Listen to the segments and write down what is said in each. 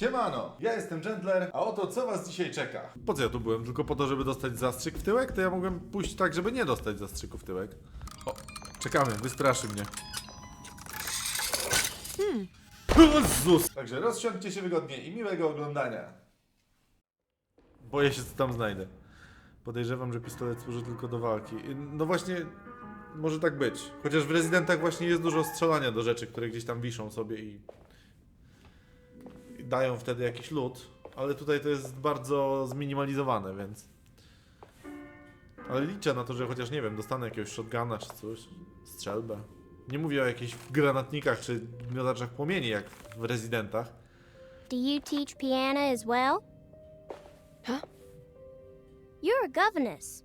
Siemano, ja jestem Gentler, a oto co was dzisiaj czeka. Po co ja tu byłem? Tylko po to, żeby dostać zastrzyk w tyłek? To ja mogłem pójść tak, żeby nie dostać zastrzyku w tyłek. O, czekamy, wystraszy mnie. Jezus! Także rozsiądźcie się wygodnie i miłego oglądania. Boję się, co tam znajdę. Podejrzewam, że pistolet służy tylko do walki. No właśnie, może tak być. Chociaż w rezydentach właśnie jest dużo strzelania do rzeczy, które gdzieś tam wiszą sobie i dają wtedy jakiś lód. Ale tutaj to jest bardzo zminimalizowane, więc. Ale liczę na to, że chociaż nie wiem, dostanę jakiegoś shotguna czy coś, strzelbę. Nie mówię o jakichś granatnikach czy miotaczach płomieni jak w rezydentach. Do you teach piano as well? Huh? You're a governess.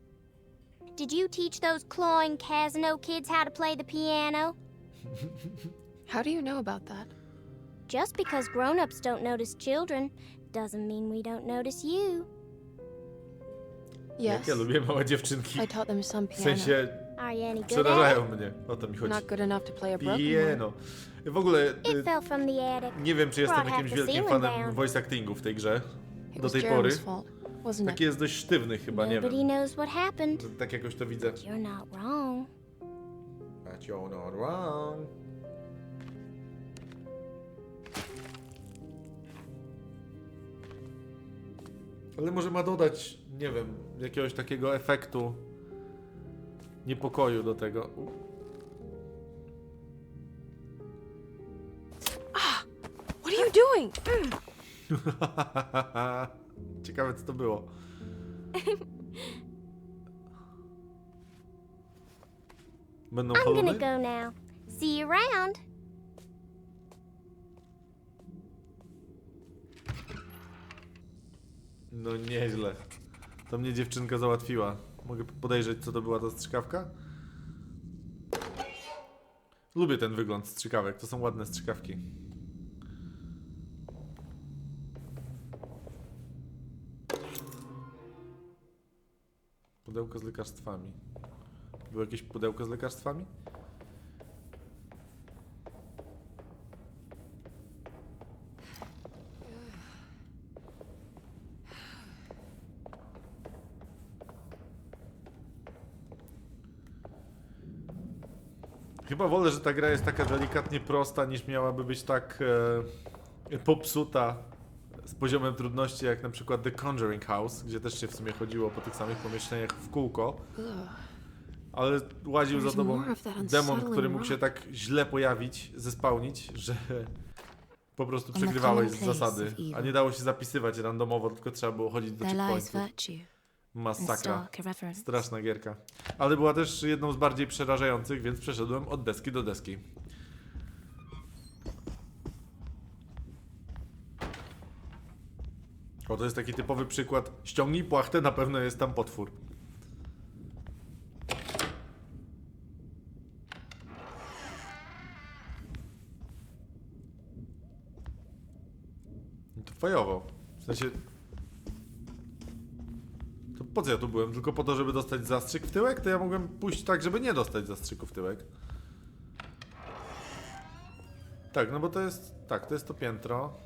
Did you teach those clawing Casino kids how to play the piano? How do you know about that? Just because grown ups don't notice children doesn't mean we don't notice you. Jak Yes. ja lubię małe dziewczynki. I taught them some W piano. sensie Are you any good at przerażają mnie. O to mi chodzi. not good enough to play a broken one. Pieno. W ogóle it? y, It fell from the attic. nie wiem, czy jestem jakimś the wielkim ceiling fanem down. voice actingu w tej grze. It Do was tej pory. Jeremy's fault, wasn't Taki jest dość sztywny chyba, nie Nobody wiem. knows what happened. Tak jakoś to widzę. You're not wrong. But you're not wrong. Ale może ma dodać, nie wiem, jakiegoś takiego efektu niepokoju do tego. U. What are you doing? Ciekawe co to było. Będą I'm gonna halony? go now. See you around. No nieźle. To mnie dziewczynka załatwiła. Mogę podejrzeć, co to była ta strzykawka? Lubię ten wygląd strzykawek, to są ładne strzykawki. Pudełko z lekarstwami. Było jakieś pudełko z lekarstwami? Chyba wolę, że ta gra jest taka delikatnie prosta, niż miałaby być tak e, popsuta z poziomem trudności, jak na przykład The Conjuring House, gdzie też się w sumie chodziło po tych samych pomieszczeniach w kółko, ale łaził za tobą demon, który mógł się tak źle pojawić, zespałnić, że po prostu przegrywałeś z zasady, a nie dało się zapisywać randomowo, tylko trzeba było chodzić do There Masakra. Straszna gierka. Ale była też jedną z bardziej przerażających, więc przeszedłem od deski do deski. O, to jest taki typowy przykład. Ściągnij płachtę, na pewno jest tam potwór. To fajowo. W sensie... Po co ja tu byłem? Tylko po to, żeby dostać zastrzyk w tyłek? To ja mogłem pójść tak, żeby nie dostać zastrzyku w tyłek. Tak, no bo to jest... Tak, to jest to piętro.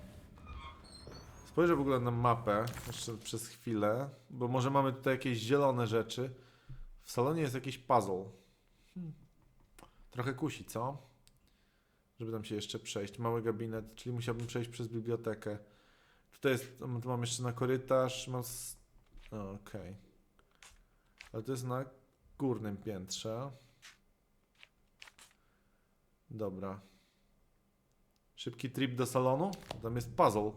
Spojrzę w ogóle na mapę jeszcze przez chwilę, bo może mamy tutaj jakieś zielone rzeczy. W salonie jest jakiś puzzle. Hmm. Trochę kusi, co? Żeby tam się jeszcze przejść. Mały gabinet, czyli musiałbym przejść przez bibliotekę. Tutaj jest, tu mam jeszcze na korytarz, mam... Okej. Ale to jest na górnym piętrze. Dobra. Szybki trip do salonu? Tam jest puzzle.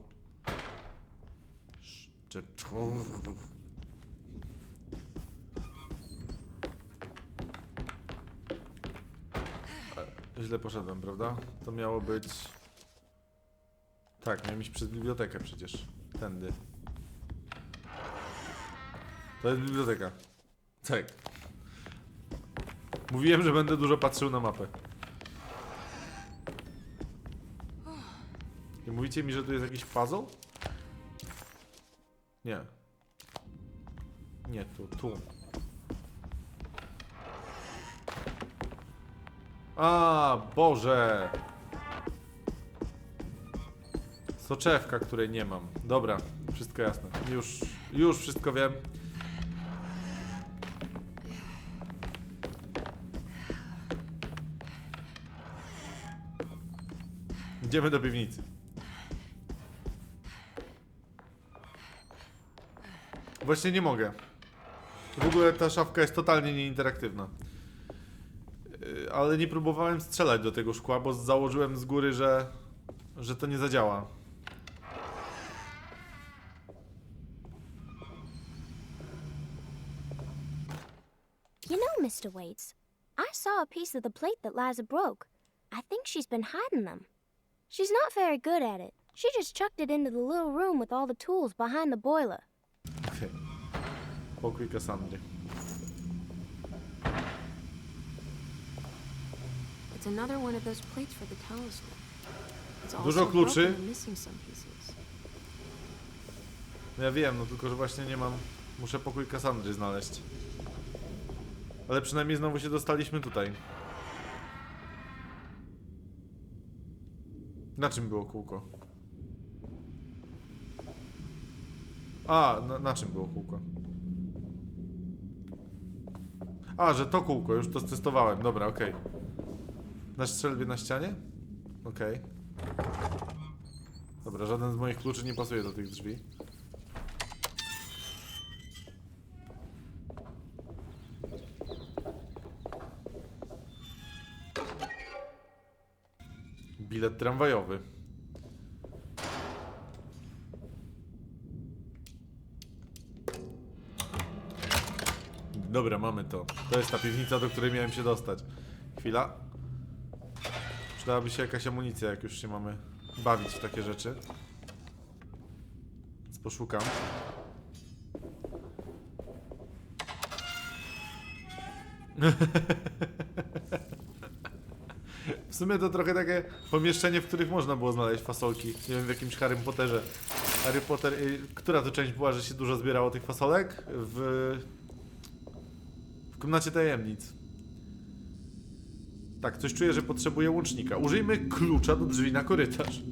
Źle poszedłem, prawda? To miało być... Tak, miałem iść przez bibliotekę przecież. Tędy. To jest biblioteka. Tak. Mówiłem, że będę dużo patrzył na mapę. I mówicie mi, że tu jest jakiś puzzle? Nie. Nie, tu, tu. A, Boże! Soczewka, której nie mam. Dobra, wszystko jasne. Już, już wszystko wiem. Idziemy do piwnicy. Właśnie nie mogę. W ogóle ta szafka jest totalnie nieinteraktywna. Yy, Ale nie próbowałem strzelać do tego szkła, bo założyłem z góry, że, że to nie zadziała. You know, Mr. Waits, I saw a piece of the plate that Liza broke. I think she's been hiding them. She's not very good at it. She just chucked it into the little room with all the tools behind the boiler. Pokój Cassandry. It's another one of those plates for the talisman. It's Dużo kluczy. broken and missing some pieces. No ja wiem, no tylko że właśnie nie mam. Muszę pokój Cassandry znaleźć. Ale przynajmniej znowu się dostaliśmy tutaj. Na czym było kółko? A, na, na czym było kółko? A, że to kółko, już to testowałem. Dobra, okej. Na strzelbie na ścianie? Okej. Dobra, żaden z moich kluczy nie pasuje do tych drzwi. Bilet tramwajowy. Dobra, mamy to. To jest ta piwnica, do której miałem się dostać. Chwila. Przydałaby się jakaś amunicja, jak już się mamy bawić w takie rzeczy. Więc poszukam. W sumie to trochę takie pomieszczenie, w których można było znaleźć fasolki. Nie wiem, w jakimś Harry Potterze. Harry Potter... y, Która to część była, że się dużo zbierało tych fasolek? W... W komnacie tajemnic. Tak, coś czuję, że potrzebuję łącznika. Użyjmy klucza do drzwi na korytarz.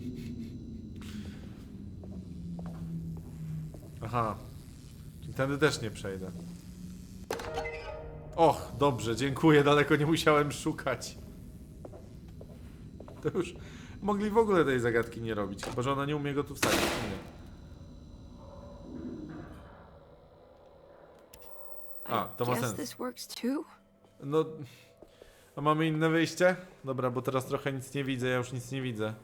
Aha. Czyli tędy też nie przejdę. Och, dobrze, dziękuję, daleko nie musiałem szukać. To już mogli w ogóle tej zagadki nie robić, chyba że ona nie umie go tu wsadzić. Nie. A, to ma Guess sens. this works too. No. A mamy inne wyjście? Dobra, bo teraz trochę nic nie widzę, ja już nic nie widzę.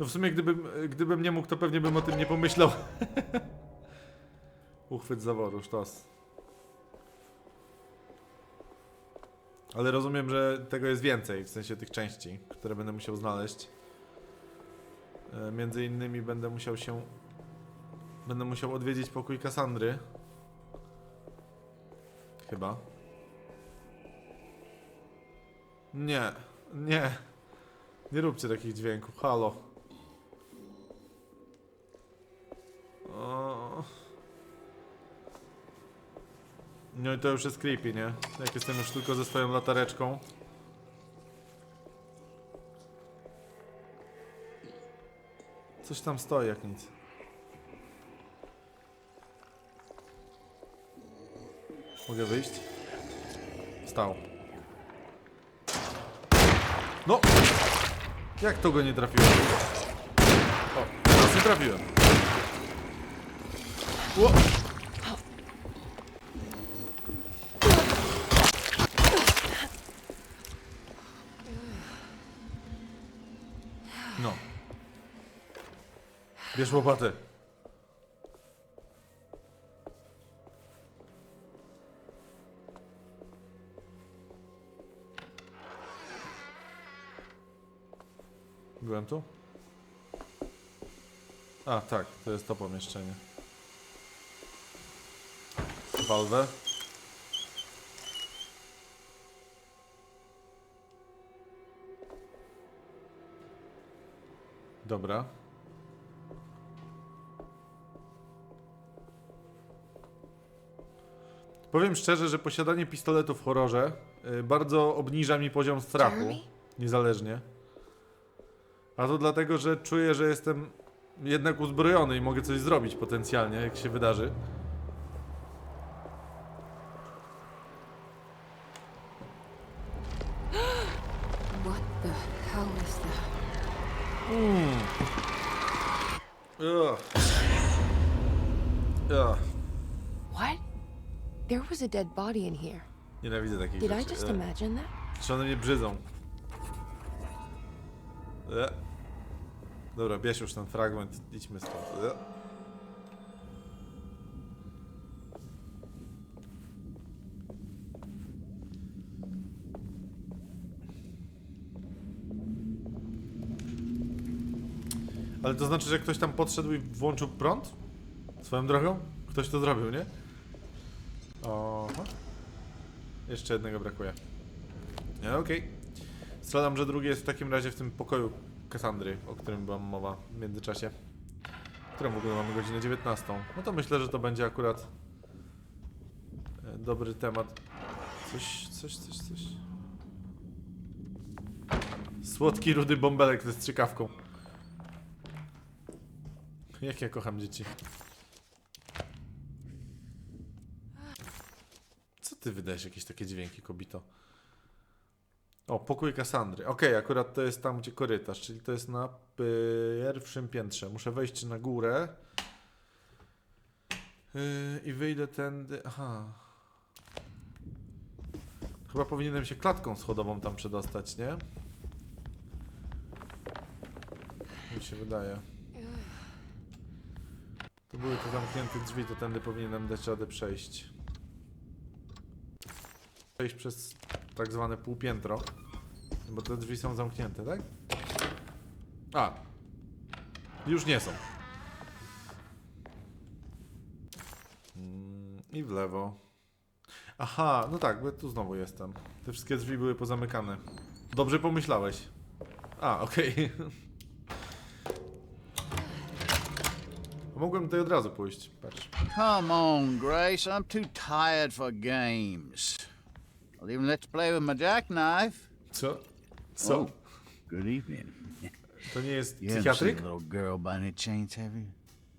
No w sumie gdybym, gdybym nie mógł, to pewnie bym o tym nie pomyślał. Uchwyt zaworu, sztos. Ale rozumiem, że tego jest więcej, w sensie tych części, które będę musiał znaleźć. E, Między innymi będę musiał się Będę musiał odwiedzić pokój Kasandry. Chyba. Nie, nie. Nie róbcie takich dźwięków, halo. No i to już jest creepy, nie? Jak jestem już tylko ze swoją latareczką. Coś tam stoi jak nic. Mogę wyjść? Stał. No! Jak to go nie trafiłem? O, teraz nie trafiłem. Ło! Bierz łopatę. Byłem tu? A, tak, to jest to pomieszczenie. Walwę. Dobra. Powiem szczerze, że posiadanie pistoletu w horrorze y, bardzo obniża mi poziom strachu. Jeremy? Niezależnie. A to dlatego, że czuję, że jestem jednak uzbrojony i mogę coś zrobić potencjalnie, jak się wydarzy. What the hell is that? Ugh. Ugh. There was a dead body in here. Nienawidzę takich Did I rzeczy. just Ugh. imagine that? Czy one mnie brzydzą? E. Dobra, bierz już ten fragment, idźmy stąd. E. Ale to znaczy, że ktoś tam podszedł i włączył prąd? Swoją drogą? Ktoś to zrobił, nie? Oho. Jeszcze jednego brakuje. Nie, okej. Strzelam, że drugi jest w takim razie w tym pokoju Kassandry, o którym była mowa w międzyczasie. Którą w ogóle mamy godzinę 19. No to myślę, że to będzie akurat e, dobry temat. Coś, coś, coś, coś. Słodki, rudy bąbelek ze strzykawką. Jak ja kocham dzieci. Ty wydajesz jakieś takie dźwięki, kobito? O, pokój Kassandry. Okej, akurat to jest tam, gdzie korytarz, czyli to jest na pierwszym piętrze. Muszę wejść na górę. Yy, I wyjdę tędy. Aha. Chyba powinienem się klatką schodową tam przedostać, nie? Mi się wydaje. To były te zamknięte drzwi, to tędy powinienem dać radę przejść. Przejść przez tak zwane półpiętro. Bo te drzwi są zamknięte, tak? A. Już nie są. I w lewo. Aha, no tak, bo tu znowu jestem. Te wszystkie drzwi były pozamykane. Dobrze pomyślałeś. A, okej. Mogłem tutaj od razu pójść. Patrz. Come on, Grace. I'm too tired for games. I'll even let you play with my jackknife. Co? Co? Oh, good evening. To nie jest You haven't seen psychiatryk? a little girl by any chance, have you?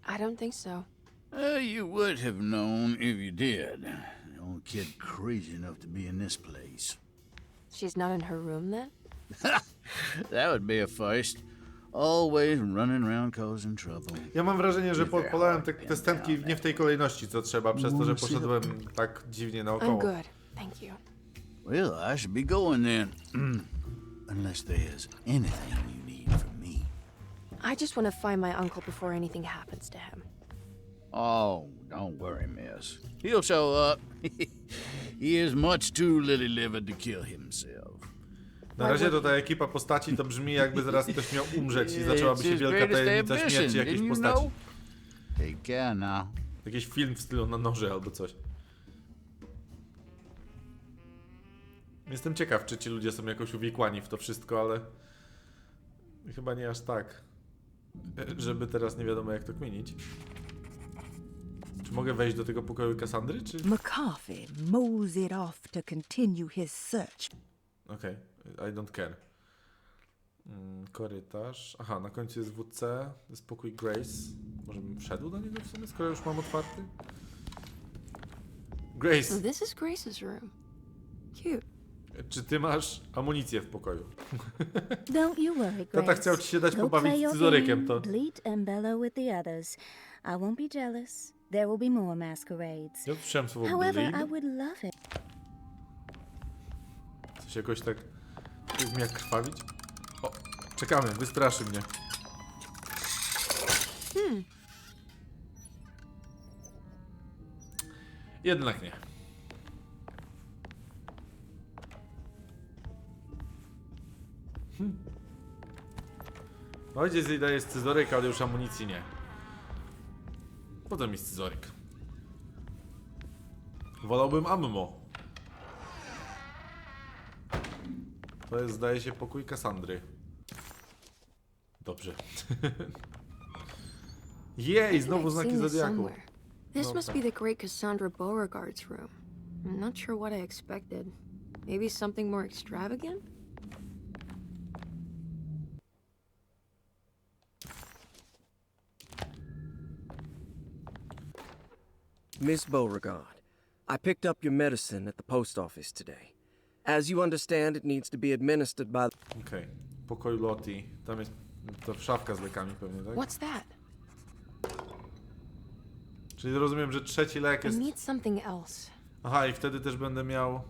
I don't think so. Uh, you would have known if you did. The only kid crazy enough to be in this place. She's not in her room then? That would be a first. Always running around causing trouble. Ja mam wrażenie, że po, polałem te, te stępki nie w tej kolejności, co trzeba, przez to, że poszedłem tak dziwnie I'm naokoło. good. Thank you. Well, I should be going then. Unless there's anything you need from me. I just want to find my uncle before anything happens to him. Oh, don't worry, miss. He'll show up. he is much too lily-livered to kill himself. Na razie to ta ekipa postaci to brzmi jakby zaraz ktoś miał umrzeć i zaczęłaby się wielka tajemnica śmierci jakiejś postaci. Take care now. Jakiś film w stylu na noże albo coś. Jestem ciekaw, czy ci ludzie są jakoś uwikłani w to wszystko, ale chyba nie aż tak, żeby teraz nie wiadomo jak to kminić. Czy mogę wejść do tego pokoju Kassandry, czy... McCarthy moseyed off to continue his search. Okej, I don't care. Mm, korytarz. Aha, na końcu jest WC, jest pokój Grace. Może bym wszedł do niego w sumie, skoro już mam otwarty? Grace, this is Grace's room. Cute. Czy ty masz amunicję w pokoju? Don't you worry, Tata Grace. chciał ci się dać Go pobawić play z your scyzorykiem, game, to... bleat and bellow with the others. I won't be jealous. There will be more masquerades. Ja słyszałem słowo However, I bleed. would love it. Coś jakoś tak... Coś mi jak krwawić? O, czekamy, wystraszy mnie. Jednak nie. Ojciec jej daje scyzoryk, ale już amunicji nie. Po co mi scyzoryk? Wolałbym ammo. To jest, zdaje się, pokój Kassandry. Dobrze. Jej, znowu znaki Zodiaku. This No must tak. be the great Cassandra Beauregard's room. I'm not sure what I expected. Maybe something more extravagant? Miss Beauregard, I picked up your medicine at the post office today. As you understand, it needs to be administered by. Okej. Pokoju Loti. Tam jest to szafka z lekami pewnie, tak? What's that? Czyli rozumiem, że trzeci lek I jest... need something else. Aha, i wtedy też będę miał...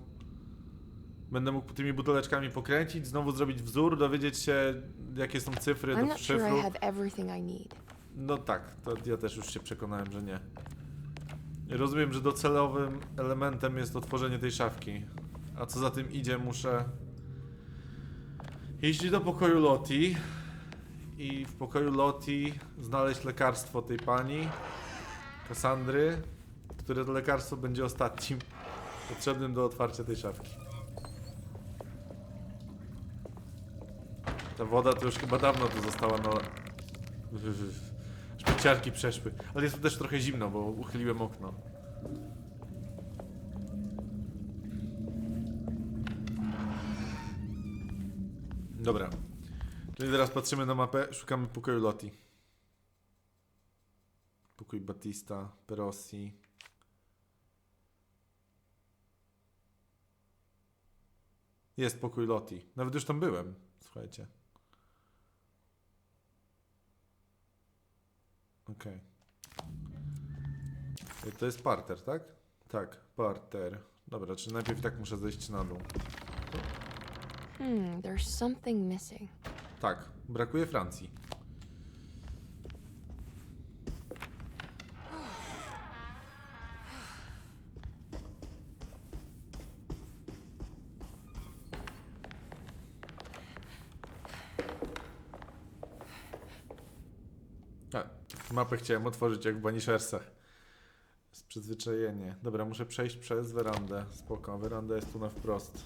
Będę mógł tymi buteleczkami pokręcić, znowu zrobić wzór, dowiedzieć się jakie są cyfry I'm do not sure I szyfru. have everything I need. No tak, to ja też już się przekonałem, że nie. Rozumiem, że docelowym elementem jest otworzenie tej szafki. A co za tym idzie, muszę iść do pokoju Loti i w pokoju Loti znaleźć lekarstwo tej pani, Kassandry, które to lekarstwo będzie ostatnim potrzebnym do otwarcia tej szafki. Ta woda to już chyba dawno tu została na... Szpiciarki przeszły. Ale jest tu też trochę zimno, bo uchyliłem okno. Dobra. Czyli teraz patrzymy na mapę, szukamy pokoju Loti. Pokój Batista, Perossi. Jest pokój Loti. Nawet już tam byłem. Słuchajcie. Okej. Y, To jest parter, tak? Tak, parter. Dobra, czy najpierw tak muszę zejść na dół? Hmm, there's something missing. Tak, brakuje Francji. Mapę chciałem otworzyć jak w Banishersach. Z przyzwyczajenie. Dobra, muszę przejść przez werandę. Spoko, weranda jest tu na wprost.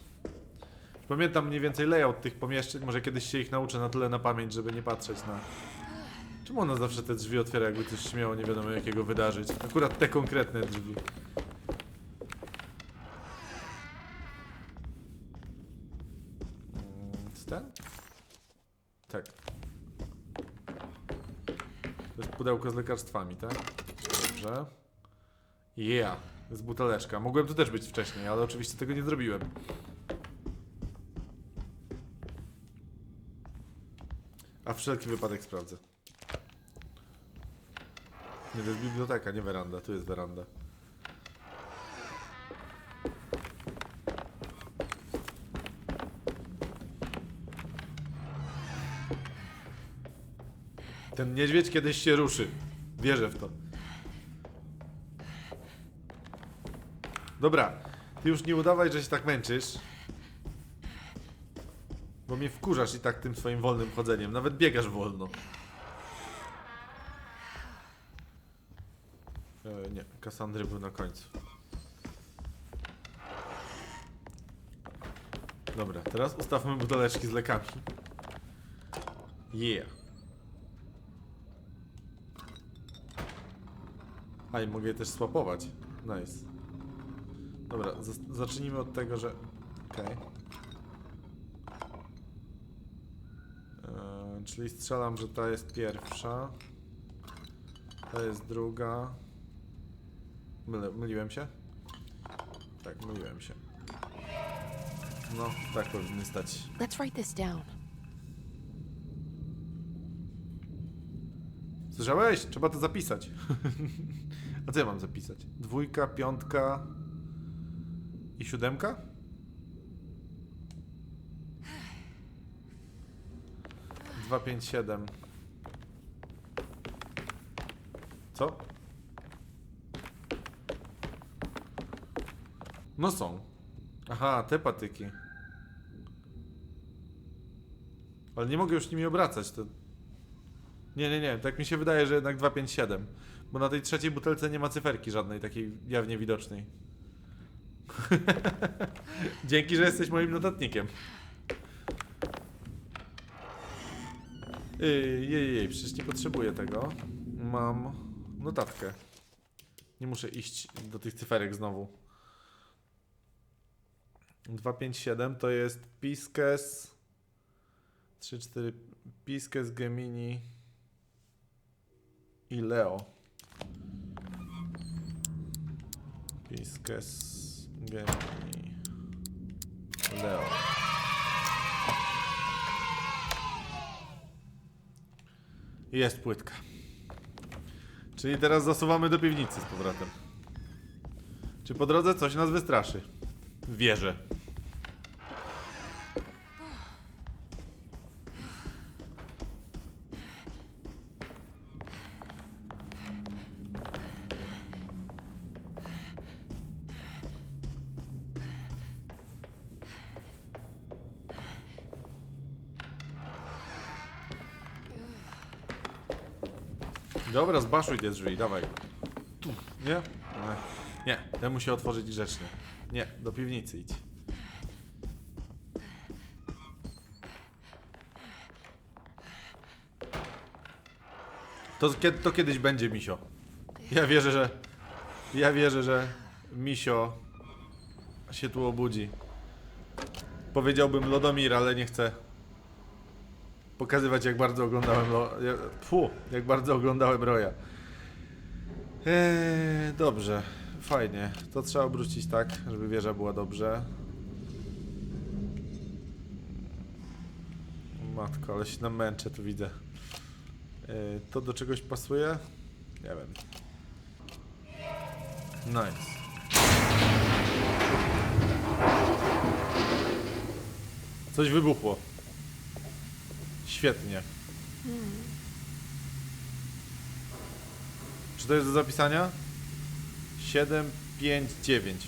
Pamiętam mniej więcej layout tych pomieszczeń, może kiedyś się ich nauczę na tyle na pamięć, żeby nie patrzeć na... Czemu ona zawsze te drzwi otwiera, jakby coś się miało nie wiadomo jakiego wydarzyć? Akurat te konkretne drzwi. Mm, z ten? Tak. To jest pudełko z lekarstwami, tak? Dobrze. Yeah, jest buteleczka. Mogłem tu też być wcześniej, ale oczywiście tego nie zrobiłem. A wszelki wypadek sprawdzę. Nie, to jest biblioteka, nie weranda. Tu jest weranda. Ten niedźwiedź kiedyś się ruszy. Wierzę w to. Dobra, ty już nie udawaj, że się tak męczysz. Bo mnie wkurzasz i tak tym swoim wolnym chodzeniem. Nawet biegasz wolno. E, nie, Kassandry był na końcu. Dobra, teraz ustawmy buteleczki z lekami. Yeah. A i mogę je też swapować. Nice. Dobra, zacznijmy od tego, że... Okej. Eee, czyli strzelam, że ta jest pierwsza. Ta jest druga. Mylę, myliłem się? Tak, myliłem się. No, tak powinny stać. Let's write this down. Słyszałeś? Trzeba to zapisać. A co ja mam zapisać? Dwójka, piątka i siódemka? Dwa, pięć, siedem. Co? No są. Aha, te patyki. Ale nie mogę już nimi obracać, to... Nie, nie, nie, tak mi się wydaje, że jednak 257. Bo na tej trzeciej butelce nie ma cyferki żadnej takiej jawnie widocznej. Dzięki, że jesteś moim notatnikiem. Jej, jej, jej, przecież nie potrzebuję tego. Mam notatkę. Nie muszę iść do tych cyferek znowu. 257 to jest Piskes 3, 4 Piskes, Gemini i Leo. Piskes, Gemini, Leo. Jest płytka. Czyli teraz zasuwamy do piwnicy z powrotem. Czy po drodze coś nas wystraszy? Wierzę. Zbaszuj te drzwi, dawaj. Tu, nie? Nie. Ten musi otworzyć grzecznie. Nie, do piwnicy idź. To, to kiedyś będzie misio. Ja wierzę, że. Ja wierzę, że misio się tu obudzi. Powiedziałbym Lodomir, ale nie chcę pokazywać jak bardzo oglądałem Lo... ja- Fu, jak bardzo oglądałem Roya. Eee, dobrze, fajnie. To trzeba obrócić tak, żeby wieża była dobrze. Matko, ale się namęczę, tu widzę. Eee, to do czegoś pasuje? Nie wiem. Nice. Coś wybuchło. Świetnie. Czy to jest do zapisania? 7, 5, 9.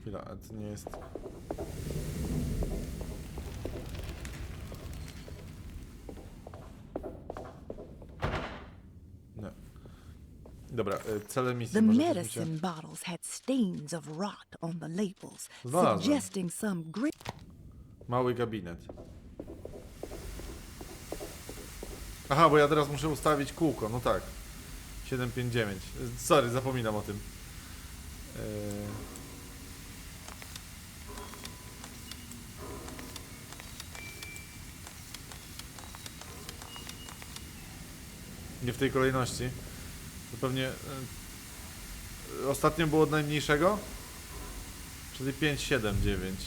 Chwila, a to nie jest... Nie. Dobra, e, cele misji The medicine bottles had stains of rot on the labels, suggesting some great. Mały gabinet. Aha, bo ja teraz muszę ustawić kółko, no tak. 759. Sorry, zapominam o tym. Eee... Nie w tej kolejności. Pewnie... e, Ostatnio było od najmniejszego? Czyli 5, 7, 9.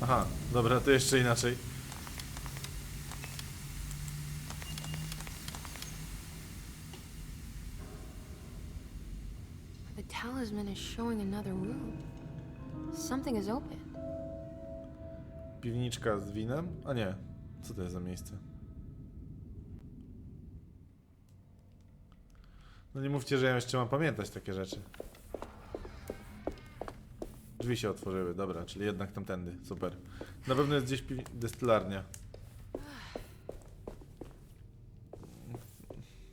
Aha, dobra, to jeszcze inaczej. The talisman is showing another room. Something is open. Piwniczka z winem? A nie, co to jest za miejsce? No nie mówcie, że ja jeszcze mam pamiętać takie rzeczy. Drzwi się otworzyły, dobra, czyli jednak tamtędy, super. Na pewno jest gdzieś destylarnia.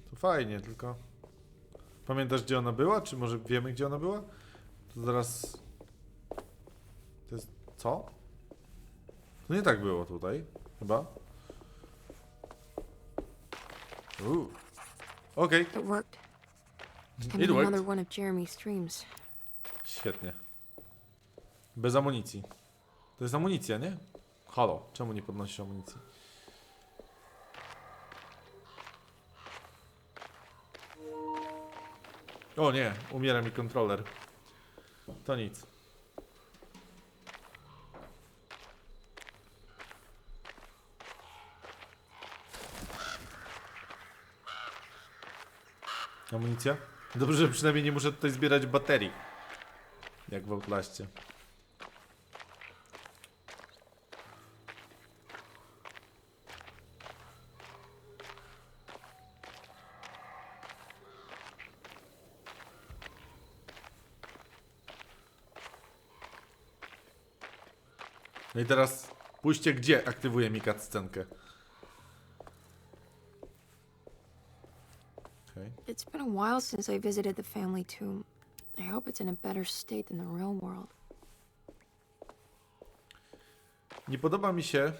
To fajnie, tylko... Pamiętasz gdzie ona była? Czy może wiemy gdzie ona była? To zaraz... Co? To nie tak było tutaj, chyba. Uuu. Okej, It worked. it another worked. one of Jeremy's dreams. Świetnie. Bez amunicji. To jest amunicja, nie? Halo, czemu nie podnosisz amunicji? O nie, umiera mi kontroler. To nic. Amunicja? Dobrze, że przynajmniej nie muszę tutaj zbierać baterii. Jak w Outlaście. No i teraz pójście gdzie aktywuje mi cutscenkę. Okej. It's been a while since I visited the family tomb. I hope it's in a better state than the real world. Nie podoba mi się,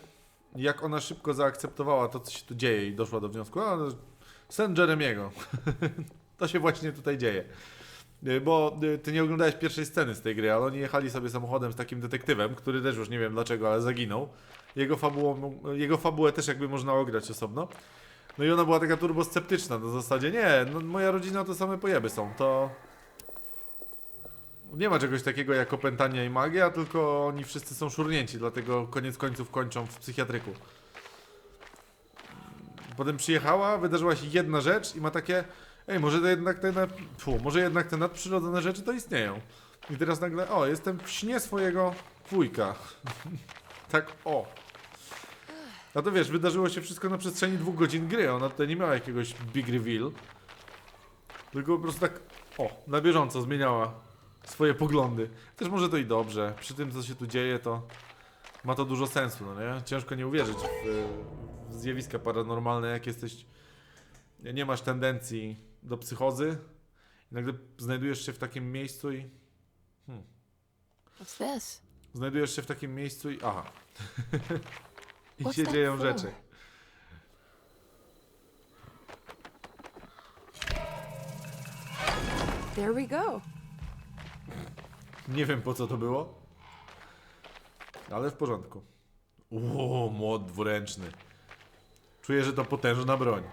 jak ona szybko zaakceptowała to, co się tu dzieje i doszła do wniosku, a sen Jeremiego. to się właśnie tutaj dzieje. Bo y, ty nie oglądałeś pierwszej sceny z tej gry, ale oni jechali sobie samochodem z takim detektywem, który też już nie wiem dlaczego, ale zaginął. Jego, fabułą, jego fabułę też jakby można ograć osobno. No i ona była taka turbo sceptyczna na zasadzie, nie, no moja rodzina to same pojeby są, to... Nie ma czegoś takiego jak opętania i magia, tylko oni wszyscy są szurnięci, dlatego koniec końców kończą w psychiatryku. Potem przyjechała, wydarzyła się jedna rzecz i ma takie, ej, może to jednak te, nad... Fu, może jednak te nadprzyrodzone rzeczy to istnieją. I teraz nagle, o, jestem w śnie swojego wujka. tak, o. A to wiesz, wydarzyło się wszystko na przestrzeni dwóch godzin gry. Ona tutaj nie miała jakiegoś big reveal. Tylko po prostu tak, o, na bieżąco zmieniała swoje poglądy. Też może to i dobrze. Przy tym, co się tu dzieje, to ma to dużo sensu, no nie? Ciężko nie uwierzyć w, w zjawiska paranormalne, jak jesteś... Nie masz tendencji do psychozy i nagle znajdujesz się w takim miejscu i... What's this? Znajdujesz się w takim miejscu i... Aha. I What's się that dzieją for? rzeczy. There we go. Nie wiem po co to było. Ale w porządku. Uuu, młot dwuręczny. Czuję, że to potężna broń.